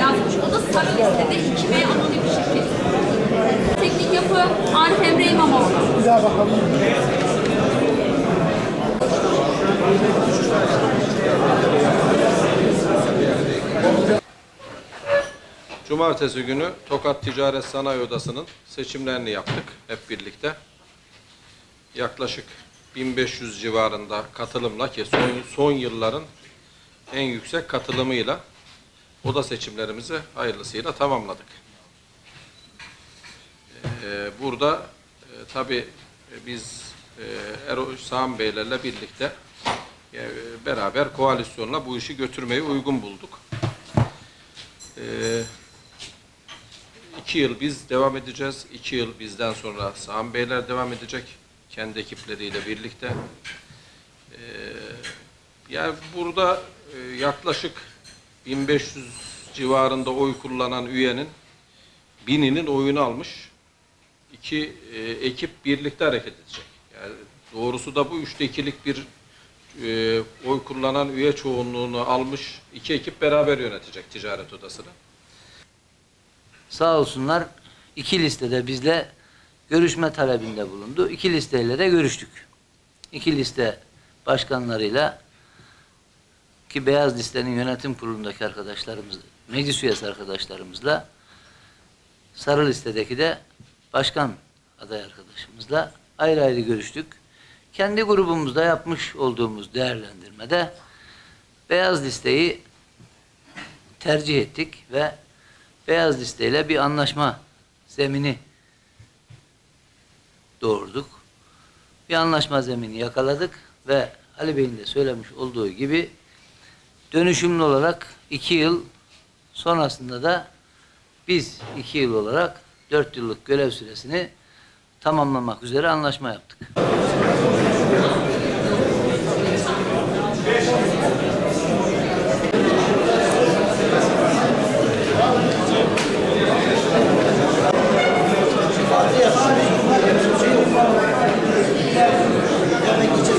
yazmış. Da sarı listede 2B anonim şirket. Teknik yapı Arif Emre. Cumartesi günü Tokat Ticaret Sanayi Odası'nın seçimlerini yaptık hep birlikte. Yaklaşık 1500 civarında katılımla ki son, son yılların en yüksek katılımıyla oda seçimlerimizi hayırlısıyla tamamladık. Ee, burada e, tabii e, biz e, Erol Sağım Beylerle birlikte e, beraber koalisyonla bu işi götürmeyi uygun bulduk. Ee, iki yıl biz devam edeceğiz. İki yıl bizden sonra Sami Beyler devam edecek. Kendi ekipleriyle birlikte. Ee, yani burada e, yaklaşık 1500 civarında oy kullanan üyenin bininin oyunu almış. İki e, ekip birlikte hareket edecek. Yani doğrusu da bu üçte ikilik bir e, oy kullanan üye çoğunluğunu almış iki ekip beraber yönetecek ticaret odasını. Sağ olsunlar iki listede bizle görüşme talebinde bulundu. İki listeyle de görüştük. İki liste başkanlarıyla ki Beyaz Listenin yönetim kurulundaki arkadaşlarımız, meclis üyesi arkadaşlarımızla Sarı listedeki de başkan aday arkadaşımızla ayrı ayrı görüştük. Kendi grubumuzda yapmış olduğumuz değerlendirmede Beyaz listeyi tercih ettik ve beyaz listeyle bir anlaşma zemini doğurduk. Bir anlaşma zemini yakaladık ve Ali Bey'in de söylemiş olduğu gibi dönüşümlü olarak iki yıl sonrasında da biz iki yıl olarak dört yıllık görev süresini tamamlamak üzere anlaşma yaptık.